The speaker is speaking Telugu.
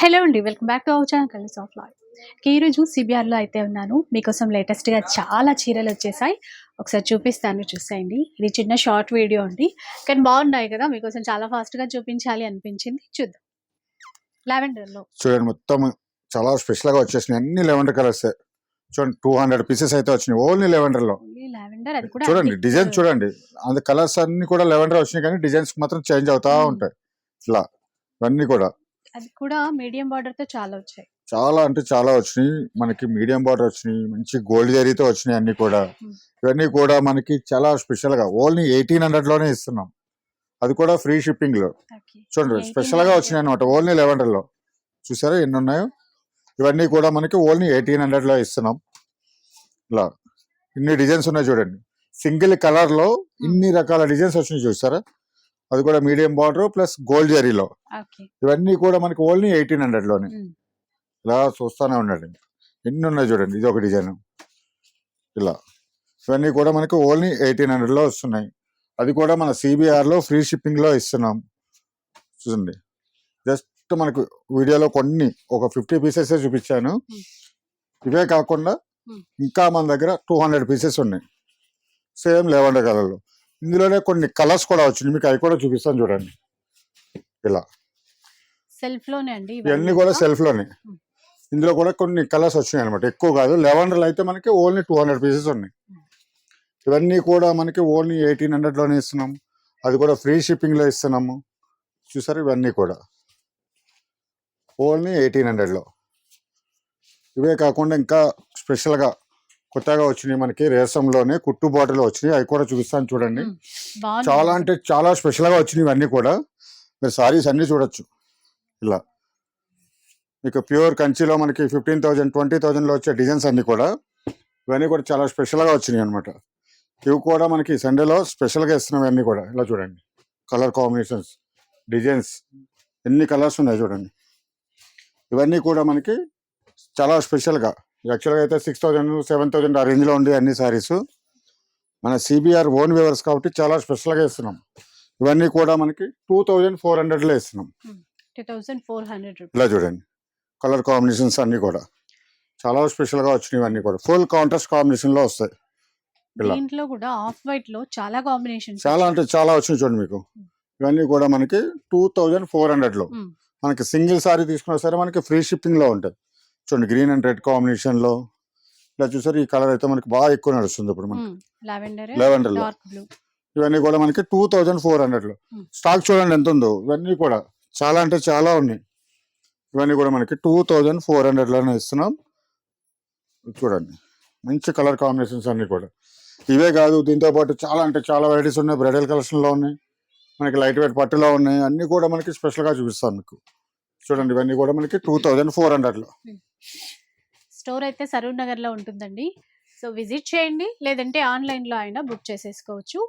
హలో అండి welcome back to our channel colours of life. ఈరోజు సిబిఆర్లో అయితే ఉన్నాను. మీకోసం లేటెస్ట్గా చాలా చీరలు వచ్చేసాయి. ఒకసారి చూపిస్తాను చూసేయండి. ఇది చిన్న షార్ట్ వీడియో అండి. కానీ బాగున్నాయి కదా మీకోసం చాలా ఫాస్ట్గా చూపించాలి అనిపించింది. చూద్దాం. లావెండర్లో చూడండి మొత్తం చాలా స్పెషల్గా వచ్చేసినాయి. అన్ని లెవెండర్ కలర్స్ చూడండి టూ హండ్రెడ్ పీసెస్ అయితే వచ్చినాయి. ఓన్లీ లెవెండర్లో. ఓన్లీ లావెండర్ అది కూడా చూడండి. డిజైన్ చూడండి. అందు కలర్స్ అన్ని కూడా లెవెండర్ వచ్చినాయి కానీ డిజైన్స్ మాత్రం చేంజ్ అవుతా Hmm. ఉంటాయి. ఇట్లా ఇవన్నీ కూడా. అది కూడా మీడియం బార్డర్తో చాలా వచ్చాయి. చాలా అంటే చాలా వచ్చినాయి. మనకి మీడియం బార్డర్ వచ్చినాయి. మంచి గోల్డ్ జరీతో వచ్చినాయి అన్ని కూడా. ఇవన్నీ కూడా మనకి చాలా స్పెషల్గా ఓన్లీ ఎయిటీన్ హండ్రెడ్లోనే ఇస్తున్నాం. అది కూడా ఫ్రీ షిప్పింగ్లో. చూడండి 1800 స్పెషల్గా వచ్చినాయి అనమాట ఓన్లీ లెవెండర్లో. చూసారా ఎన్ని ఉన్నాయో? ఇవన్నీ కూడా మనకి ఓన్లీ ఎయిటీన్ హండ్రెడ్లో ఇస్తున్నాం. ఇలా. ఇన్ని డిజైన్స్ ఉన్నాయి చూడండి. సింగిల్ కలర్లో ఇన్ని రకాల డిజైన్స్ వచ్చినాయి చూసారా? అది కూడా మీడియం బార్డర్ ప్లస్ గోల్డ్ జరీలో. ఇవన్నీ కూడా మనకి ఓన్లీ ఎయిటీన్ హండ్రెడ్లోనే. ఇలా చూస్తానే ఉండండి. ఎన్ని ఉన్నాయి చూడండి ఇది ఒక డిజైన్. ఇలా. ఇవన్నీ కూడా మనకి ఓన్లీ ఎయిటీన్ హండ్రెడ్లో వస్తున్నాయి. అది కూడా మన సిబిఆర్లో ఫ్రీ షిప్పింగ్లో ఇస్తున్నాం. చూడండి. జస్ట్ మనకు వీడియోలో కొన్ని ఒక ఫిఫ్టీ పీసెస్ చూపించాను. ఇవే కాకుండా. ఇంకా మన దగ్గర టూ హండ్రెడ్ పీసెస్ ఉన్నాయి. సేమ్ లెవెండర్ కలర్లో. ఇందులోనే కొన్ని కలర్స్ కూడా వచ్చినాయి మీకు అవి కూడా చూపిస్తాను చూడండి. ఇలా. సెల్ఫ్లోనే అండి ఇవన్నీ? కూడా సెల్ఫ్లోనే. ఇందులో కూడా కొన్ని కలర్స్ వచ్చినాయి అనమాట ఎక్కువ కాదు. లెవెండర్లు అయితే మనకి ఓన్లీ టూ హండ్రెడ్ పీసెస్ ఉన్నాయి. ఇవన్నీ కూడా మనకి ఓన్లీ ఎయిటీన్ హండ్రెడ్లోనే ఇస్తున్నాం. అది కూడా ఫ్రీ షిప్పింగ్లో ఇస్తున్నాము. చూసారు? ఇవన్నీ కూడా. ఓన్లీ ఎయిటీన్ హండ్రెడ్లో ఇవే కాకుండా ఇంకా స్పెషల్గా కొత్తగా వచ్చినాయి మనకి రేసంలోనే కుట్టు బాటిల్ వచ్చినాయి అవి కూడా చూపిస్తాను చూడండి. చాలా అంటే చాలా స్పెషల్గా వచ్చినాయి ఇవన్నీ కూడా. మీరు సారీస్ అన్ని చూడొచ్చు. ఇలా. మీకు ప్యూర్ కంచిలో మనకి ఫిఫ్టీన్ థౌజండ్ ట్వంటీ థౌజండ్లో వచ్చే డిజైన్స్ అన్ని కూడా. ఇవన్నీ కూడా చాలా స్పెషల్గా వచ్చినాయి అనమాట ఇవి కూడా మనకి సండేలో స్పెషల్గా ఇస్తున్నాం ఇవన్నీ కూడా. ఇలా చూడండి. కలర్ కాంబినేషన్స్ డిజైన్స్ ఎన్ని కలర్స్ ఉన్నాయి చూడండి. ఇవన్నీ కూడా మనకి చాలా స్పెషల్గా యాక్చువల్గా అయితే సిక్స్ థౌజండ్ సెవెన్ థౌజండ్ ఆ రేంజ్లో ఉండే అన్ని సారీస్. మన సిబిఆర్ ఓన్ వ్యూవర్స్ కాబట్టి చాలా స్పెషల్గా ఇస్తున్నాం ఇవన్నీ కూడా మనకి టూ థౌజండ్ ఫోర్ హండ్రెడ్లో ఇస్తున్నాం ఇలా చూడండి. కలర్ కాంబినేషన్స్ అన్ని కూడా. చాలా స్పెషల్గా వచ్చినాయి ఇవన్నీ కూడా. ఫుల్ కాంట్రాస్ట్ కాంబినేషన్లో వస్తాయి. దీంట్లో కూడా ఆఫ్ వైట్లో చాలా కాంబినేషన్స్ చాలా అంటే చాలా వచ్చినాయి చూడండి మీకు. ఇవన్నీ కూడా మనకి టూ థౌజండ్ ఫోర్ హండ్రెడ్లో Hmm. మనకి సింగిల్ సారీ తీసుకున్నా సరే మనకి ఫ్రీ షిప్పింగ్లో ఉంటాయి. చూడండి గ్రీన్ అండ్ రెడ్ కాంబినేషన్లో. ఇలా చూసారు ఈ కలర్ అయితే మనకి బాగా ఎక్కువ నడుస్తుంది ఇప్పుడు మనకి. లావెండర్లో. ఇవన్నీ కూడా మనకి టూ థౌజండ్ ఫోర్ హండ్రెడ్లో. స్టాక్ చూడండి ఎంత ఉందో ఇవన్నీ కూడా చాలా అంటే చాలా ఉన్నాయి. ఇవన్నీ కూడా మనకి టూ థౌజండ్ ఫోర్ హండ్రెడ్లోనే ఇస్తున్నాం. చూడండి మంచి కలర్ కాంబినేషన్స్ అన్ని కూడా. ఇవే కాదు దీంతో పాటు చాలా అంటే చాలా వెరైటీస్ ఉన్నాయి. బ్రైడల్ కలెక్షన్లో ఉన్నాయి. మనకి లైట్ వెయిట్ పట్టులో ఉన్నాయి. అన్ని కూడా మనకి స్పెషల్గా చూపిస్తాం మీకు. చూడండి ఇవన్నీ కూడా మనకి టూ థౌజండ్ ఫోర్ హండ్రెడ్లో. స్టోర్ అయితే సరూర్ నగర్లో ఉంటుందండి. సో విజిట్ చేయండి లేదంటే ఆన్లైన్లో అయినా బుక్ చేసేసుకోవచ్చు.